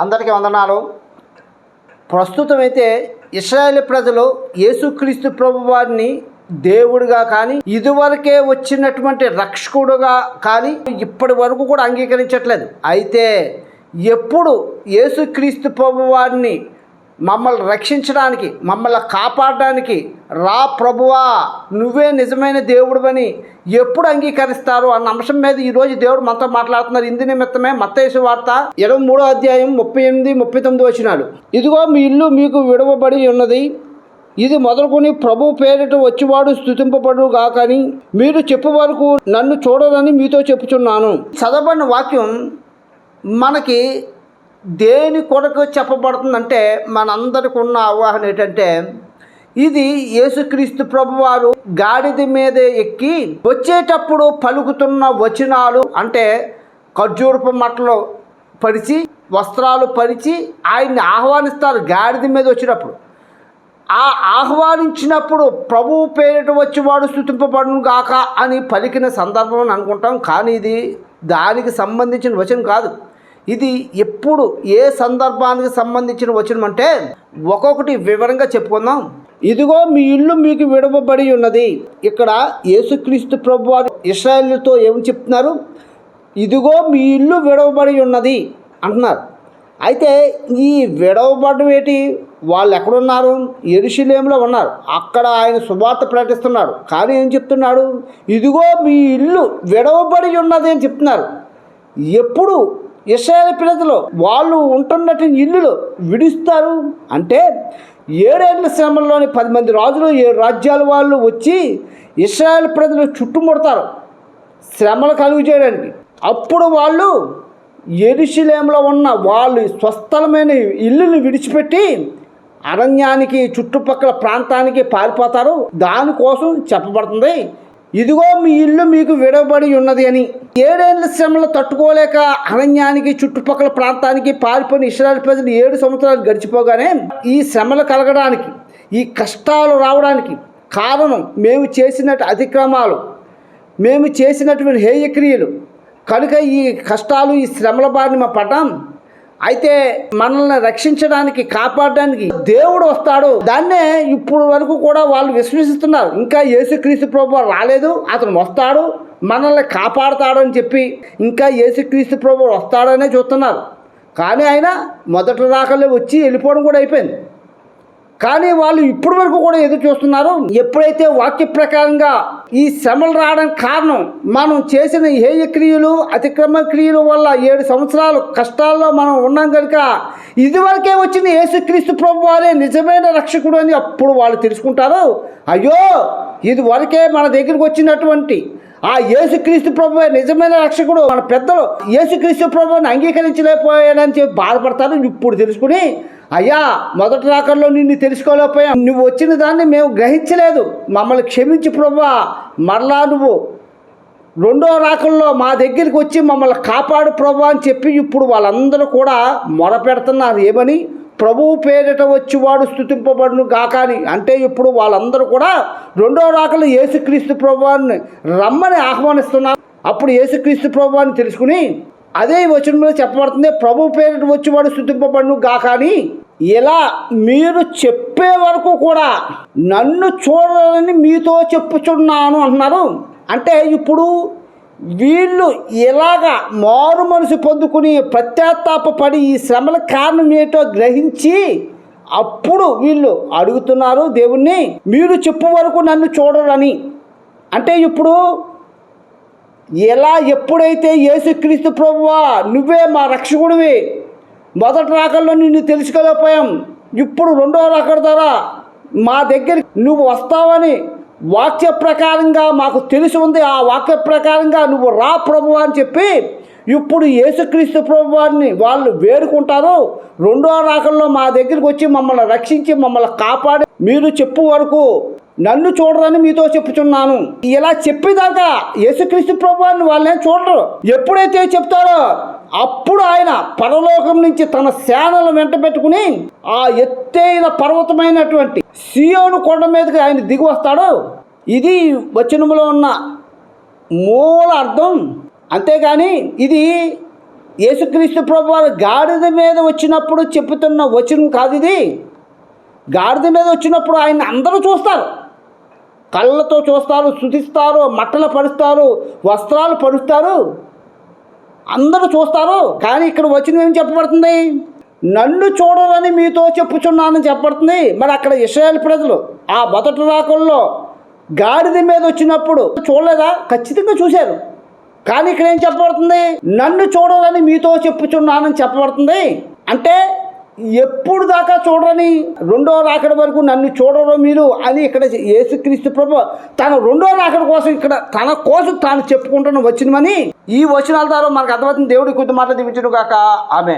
అందరికీ వందనాలు. ప్రస్తుతం అయితే ఇస్రాయేల్ ప్రజలు యేసుక్రీస్తు ప్రభు వారిని దేవుడిగా కానీ ఇదివరకే వచ్చినటువంటి రక్షకుడుగా కానీ ఇప్పటి వరకు కూడా అంగీకరించట్లేదు. అయితే ఎప్పుడు యేసుక్రీస్తు ప్రభు వారిని మమ్మల్ని రక్షించడానికి మమ్మల్ని కాపాడడానికి రా ప్రభువా నువ్వే నిజమైన దేవుడివని ఎప్పుడు అంగీకరిస్తారు అన్న అంశం మీద ఈరోజు దేవుడు మనతో మాట్లాడుతున్నారు. ఇందు నిమిత్తమే మత్తేసు వార్త ఇరవై మూడో అధ్యాయం ముప్పై ఎనిమిది ముప్పై తొమ్మిది వచ్చినాడు ఇదిగో మీ ఇల్లు మీకు విడవబడి ఉన్నది. ఇది మొదలుకొని ప్రభు పేరిట వచ్చివాడు స్థుతింపబడు గాకని మీరు చెప్పు వరకు నన్ను చూడరని మీతో చెప్పుచున్నాను. చదవబడిన వాక్యం మనకి దేని కొరకు చెప్పబడుతుందంటే మనందరికి ఉన్న అవగాహన ఏంటంటే ఇది యేసుక్రీస్తు ప్రభువారు గాడిద మీద ఎక్కి వచ్చేటప్పుడు పలుకుతున్న వచనాలు అంటే ఖర్జూరపు మట్టలు పరిచి వస్త్రాలు పరిచి ఆయన్ని ఆహ్వానిస్తారు గాడిద మీద వచ్చినప్పుడు. ఆ ఆహ్వానించినప్పుడు ప్రభువు పేరిట వచ్చేవాడు స్థుతింపబడును గాక అని పలికిన సందర్భం అని అనుకుంటాం. కానీ ఇది దానికి సంబంధించిన వచనం కాదు. ఇది ఎప్పుడు ఏ సందర్భానికి సంబంధించిన వచనం అంటే ఒక్కొక్కటి వివరంగా చెప్పుకుందాం. ఇదిగో మీ ఇల్లు మీకు విడవబడి ఉన్నది. ఇక్కడ యేసుక్రీస్తు ప్రభు వారు ఇస్రాయేల్తో ఏమి చెప్తున్నారు? ఇదిగో మీ ఇల్లు విడవబడి ఉన్నది అంటున్నారు. అయితే ఈ విడవబడడం ఏంటి? వాళ్ళు ఎక్కడున్నారు? ఎరుషులేంలో ఉన్నారు. అక్కడ ఆయన శుభార్త ప్రకటిస్తున్నాడు. కానీ ఏం చెప్తున్నాడు? ఇదిగో మీ ఇల్లు విడవబడి ఉన్నది అని చెప్తున్నారు. ఎప్పుడు ఇస్రాయల్ ప్రజలు వాళ్ళు ఉంటున్నట్టు ఇల్లులు విడుస్తారు అంటే ఏడేళ్ళ శ్రమంలోని పది మంది రాజులు ఏడు రాజ్యాల వాళ్ళు వచ్చి ఇస్రాయల్ ప్రజలు చుట్టుముడతారు శ్రమలు కలుగు చేయడానికి. అప్పుడు వాళ్ళు ఎరుశిలేంలో ఉన్న వాళ్ళు స్వస్థలమైన ఇల్లుని విడిచిపెట్టి అరణ్యానికి చుట్టుపక్కల ప్రాంతానికి పారిపోతారు. దానికోసం చెప్పబడుతుంది ఇదిగో మీ ఇల్లు మీకు విడవబడి ఉన్నది అని. ఏడేళ్ళ శ్రమలు తట్టుకోలేక అరణ్యానికి చుట్టుపక్కల ప్రాంతానికి పారిపోయిన ఇస్రాయల్ ప్రజలు ఏడు సంవత్సరాలు గడిచిపోగానే ఈ శ్రమలు కలగడానికి ఈ కష్టాలు రావడానికి కారణం మేము చేసినట్టు అతిక్రమాలు మేము చేసినటువంటి హేయక్రియలు. కనుక ఈ కష్టాలు ఈ శ్రమల బారిన మా పడ్డాం. అయితే మనల్ని రక్షించడానికి కాపాడడానికి దేవుడు వస్తాడు. దాన్నే ఇప్పుడు వరకు కూడా వాళ్ళు విశ్వసిస్తున్నారు. ఇంకా యేసుక్రీస్తు ప్రభు రాలేదు అతను వస్తాడు మనల్ని కాపాడుతాడు అని చెప్పి ఇంకా యేసుక్రీస్తు ప్రభు వస్తాడనే చూస్తున్నారు. కానీ ఆయన మొదటి రాకలే వచ్చి వెళ్ళిపోవడం కూడా అయిపోయింది. కానీ వాళ్ళు ఇప్పటి వరకు కూడా ఎదురు చూస్తున్నారు. ఎప్పుడైతే వాక్య ప్రకారంగా ఈ శ్రమలు రావడానికి కారణం మనం చేసిన హేయ క్రియలు అతిక్రమ క్రియల వల్ల ఏడు సంవత్సరాలు కష్టాల్లో మనం ఉన్నాం కనుక ఇదివరకే వచ్చిన యేసుక్రీస్తు ప్రభు వారే నిజమైన రక్షకుడు అని అప్పుడు వాళ్ళు తెలుసుకుంటారు. అయ్యో ఇది వరకే మన దగ్గరికి వచ్చినటువంటి ఆ యేసుక్రీస్తు ప్రభు నిజమైన రక్షకుడు మన పెద్దలు యేసుక్రీస్తు ప్రభుని అంగీకరించలేకపోయాడని చెప్పి బాధపడతారు. ఇప్పుడు తెలుసుకుని అయ్యా మొదటి రాకల్లో నిన్ను తెలుసుకోలేకపోయాం. నువ్వు వచ్చిన దాన్ని మేము గ్రహించలేదు. మమ్మల్ని క్షమించి ప్రభా. మరలా నువ్వు రెండో రాకల్లో మా దగ్గరికి వచ్చి మమ్మల్ని కాపాడు ప్రభు అని చెప్పి ఇప్పుడు వాళ్ళందరూ కూడా మొరపెడుతున్నారు. ఏమని? ప్రభువు పేరిట వచ్చి వాడు స్థుతింపబడును గాకాని అంటే ఇప్పుడు వాళ్ళందరూ కూడా రెండో రాకలు యేసుక్రీస్తు ప్రభువాన్ని రమ్మని ఆహ్వానిస్తున్నారు. అప్పుడు యేసుక్రీస్తు ప్రభువాన్ని తెలుసుకుని అదే వచనంలో చెప్పబడుతుంది ప్రభు పేరిట వచ్చి వాడు స్థుతింపబడును గాకాని ఇలా మీరు చెప్పే వరకు కూడా నన్ను చూడాలని మీతో చెప్పుచున్నాను అంటున్నారు. అంటే ఇప్పుడు వీళ్ళు ఇలాగ మారు మనసు పొందుకుని పశ్చాత్తాపడి ఈ శ్రమల కారణం ఏంటో గ్రహించి అప్పుడు వీళ్ళు అడుగుతున్నారు దేవుణ్ణి మీరు చెప్పు వరకు నన్ను చూడరని. అంటే ఇప్పుడు ఎలా ఎప్పుడైతే యేసుక్రీస్తు ప్రభువా నువ్వే మా రక్షకుడివి మొదటి రాకల్లో నిన్ను తెలుసుకోలేకపోయాం. ఇప్పుడు రెండో రాకడ ద్వారా మా దగ్గర నువ్వు వస్తావని వాక్య ప్రకారంగా మాకు తెలిసి ఉంది. ఆ వాక్య ప్రకారంగా నువ్వు రా ప్రభు అని చెప్పి ఇప్పుడు యేసుక్రీస్తు ప్రభు వారిని వాళ్ళు వేడుకుంటారు. రెండో రాకల్లో మా దగ్గరికి వచ్చి మమ్మల్ని రక్షించి మమ్మల్ని కాపాడి మీరు చెప్పు వరకు నన్ను చూడరని మీతో చెప్పుచున్నాను. ఇలా చెప్పేదాకా యేసుక్రీస్తు ప్రభు వారిని వాళ్ళేం చూడరు. ఎప్పుడైతే చెప్తారో అప్పుడు ఆయన పరలోకం నుంచి తన సేనలు వెంట పెట్టుకుని ఆ ఎత్తైన పర్వతమైనటువంటి సియోను కొండ మీదకి ఆయన దిగి వస్తాడు. ఇది వచనములో ఉన్న మూల అర్థం. అంతేగాని ఇది యేసుక్రీస్తు ప్రభు వారు గాడిద మీద వచ్చినప్పుడు చెప్పుతున్న వచనం కాదు ఇది. గాడిద మీద వచ్చినప్పుడు ఆయన అందరూ చూస్తారు. కళ్ళతో చూస్తారు శుతిస్తారు మట్టలు పరుస్తారు వస్త్రాలు పరుస్తారు అందరూ చూస్తారు కానీ ఇక్కడ వచ్చిన ఏం చెప్పబడుతుంది? నన్ను చూడరని మీతో చెప్పుచున్నానని చెప్పబడుతుంది. మరి అక్కడ ఇస్రాయల్ ప్రజలు ఆ మొదటి రాకల్లో గాడిద మీద వచ్చినప్పుడు చూడలేదా? ఖచ్చితంగా చూశారు. కానీ ఇక్కడ ఏం చెప్పబడుతుంది? నన్ను చూడరని మీతో చెప్పుచున్నానని చెప్పబడుతుంది. అంటే ఎప్పుడు దాకా చూడరని రెండో రాకడ వరకు నన్ను చూడరు మీరు అని ఇక్కడ యేసుక్రీస్తు ప్రభు తన రెండో రాకడ కోసం ఇక్కడ తన కోసం తాను చెప్పుకుంటున్న వచ్చినమని ఈ వచనాల ద్వారా మనకు అర్థమవుతుంది. దేవుడి కొద్ది మాట దీవించును కాక ఆమె